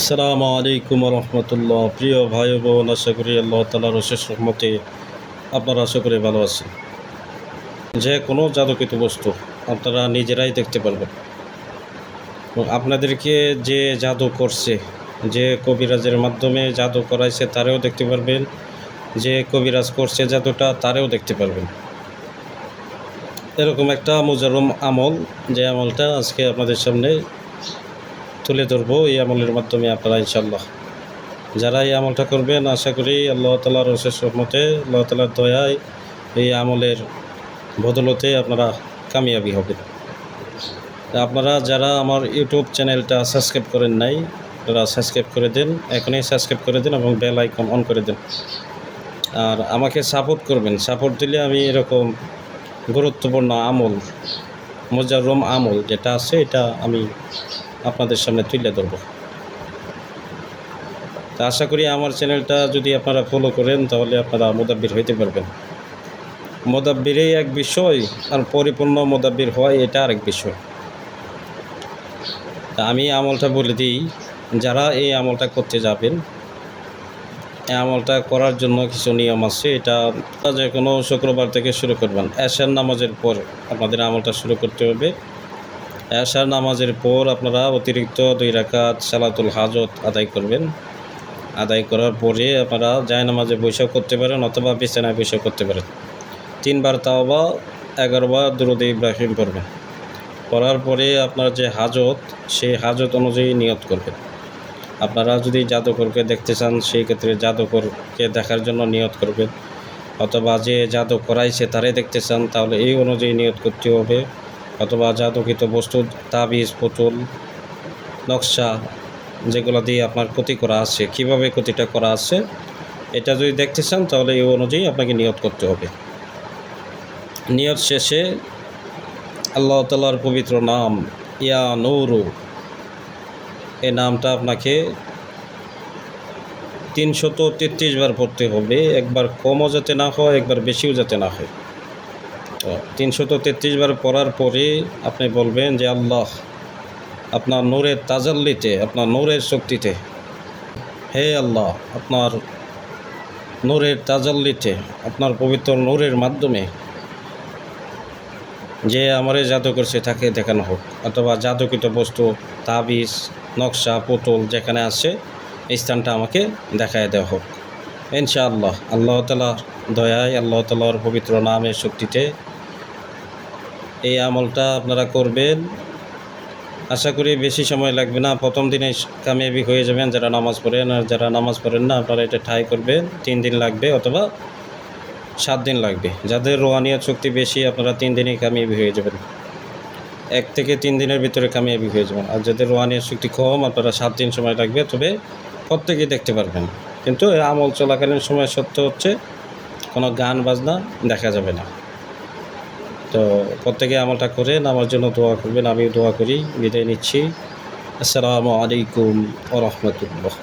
আসসালামু আলাইকুম রহমতুল্লাহ। প্রিয় ভাই বোন, আশা করি আল্লাহ তালার অশেষ রহমতে আপনারা আশা করি ভালো আছেন। যে কোনো জাদুকৃত বস্তু আপনারা নিজেরাই দেখতে পারবেন। আপনাদেরকে যে জাদু করছে, যে কবিরাজের মাধ্যমে জাদু করাইছে, তারেও দেখতে পারবেন। যে কবিরাজ করছে জাদুটা, তারেও দেখতে পারবেন। এরকম একটা মুজারম আমল, যে আমলটা আজকে আপনাদের সামনে তুলে ধরবো এই আমলের মাধ্যমে আপনারা ইনশাল্লাহ যারা এই আমলটা করবেন, আশা করি আল্লাহ তালার অশেষ রহমতে, আল্লাহ তালার দয়ায় এই আমলের বদলতে আপনারা কামিয়াবি হবেন। আপনারা যারা আমার ইউটিউব চ্যানেলটা সাবস্ক্রাইব করেন নাই, তারা সাবস্ক্রাইব করে দিন, এখনই সাবস্ক্রাইব করে দিন এবং বেল আইকন অন করে দিন। আর আমাকে সাপোর্ট করবেন, সাপোর্ট দিলে আমি এরকম গুরুত্বপূর্ণ আমল মোজারম আমল যেটা আছে, এটা আমি আপনাদের সামনে তুলে ধরবো। তা আশা করি আমার চ্যানেলটা যদি আপনারা ফলো করেন, তাহলে আপনারা মোদাব্বির হইতে পারবেন। মোদাব্বিরেই এক বিষয় আর পরিপূর্ণ মোদাব্বির হয় এটা আরেক বিষয়। তা আমি আমলটা বলে দিই, যারা এই আমলটা করতে যাবেন, এই আমলটা করার জন্য কিছু নিয়ম আছে, এটা যে কোনো শুক্রবার থেকে শুরু করবেন। এশার নামাজের পর আপনাদের আমলটা শুরু করতে হবে। এশার নামাজের পর আপনারা অতিরিক্ত দুই রাকাত সালাতুল হাজত আদায় করবেন। আদায় করার পরে আপনারা জায় নামাজে বৈশাখ করতে পারেন অথবা বিছানায় বৈশাখ করতে পারেন। তিনবার তাও বা এগারোবার দুরুদ ইব্রাহিম করবেন করার পরে আপনার যে হাজত, সেই হাজত অনুযায়ী নিয়ত করবেন। আপনারা যদি জাদুকরকে দেখতে চান, সেই ক্ষেত্রে জাদুকরকে দেখার জন্য নিয়ত করবেন। অথবা যে জাদু করাইছে তারে দেখতে চান, তাহলে এই অনুযায়ী নিয়ত করতে হবে। অথবা জাদুকৃত বস্তু, তাবিজ, পুতুল, নকশা যেগুলো দিয়ে আপনার ক্ষতি করা আছে, কীভাবে ক্ষতিটা করা আছে, এটা যদি দেখতে চান তাহলে এই অনুযায়ী আপনাকে নিয়ত করতে হবে। নিয়ত শেষে আল্লাহ তালার পবিত্র নাম, ইয়া নৌরু এই নামটা আপনাকে তিনশত তেত্রিশ বার পড়তে হবে, একবার কমও যাতে না হয়, একবার বেশিও যাতে না হয়। তিনশত তেত্রিশ বার পড়ার পরে আপনি বলবেন যে আল্লাহ, আপনার নূরের তাজাল্লিতে, আপনার নূরের শক্তিতে, হে আল্লাহ, আপনার নূরের তাজাল্লিতে, আপনার পবিত্র নূরের মাধ্যমে যে আমারে জাদু করছে তাকে দেখানো হোক, অথবা জাদুকৃত বস্তু, তাবিজ, নকশা, পুতুল যেখানে আছে, এই স্থানটা আমাকে দেখায় দেওয়া হোক। ইনশাআল্লাহ, আল্লাহ তালার দয়ায়, আল্লাহ তালার পবিত্র নামের শক্তিতে এই আমলটা আপনারা করবেন। আশা করি বেশি সময় লাগবে না, প্রথম দিনে কামিয়াবি হয়ে যাবেন, যারা নামাজ পড়েন আর যারা নামাজ পড়েন না, আপনারা এটা ঠাই করবেন, তিন দিন লাগবে অথবা সাত দিন লাগবে। যাদের রোহানিয়াত শক্তি বেশি, আপনারা তিন দিনেই কামিয়াবি হয়ে যাবেন। এক থেকে তিন দিনের ভিতরে কামিয়াবি হয়ে যাবেন। আর যাদের রোহানিয়াত শক্তি কম, আপনারা সাত দিন সময় লাগবে, তবে প্রত্যেকেই দেখতে পারবেন। কিন্তু আমল চলাকালীন সময় সত্য হচ্ছে, কোনো গান, বাজনা দেখা যাবে না। তো প্রত্যেকে আমলটা করে আমার জন্য দোয়া করবেন আমি দোয়া করি, বিদায় নিচ্ছি। আসসালামু আলাইকুম ও রহমতুল্লাহ।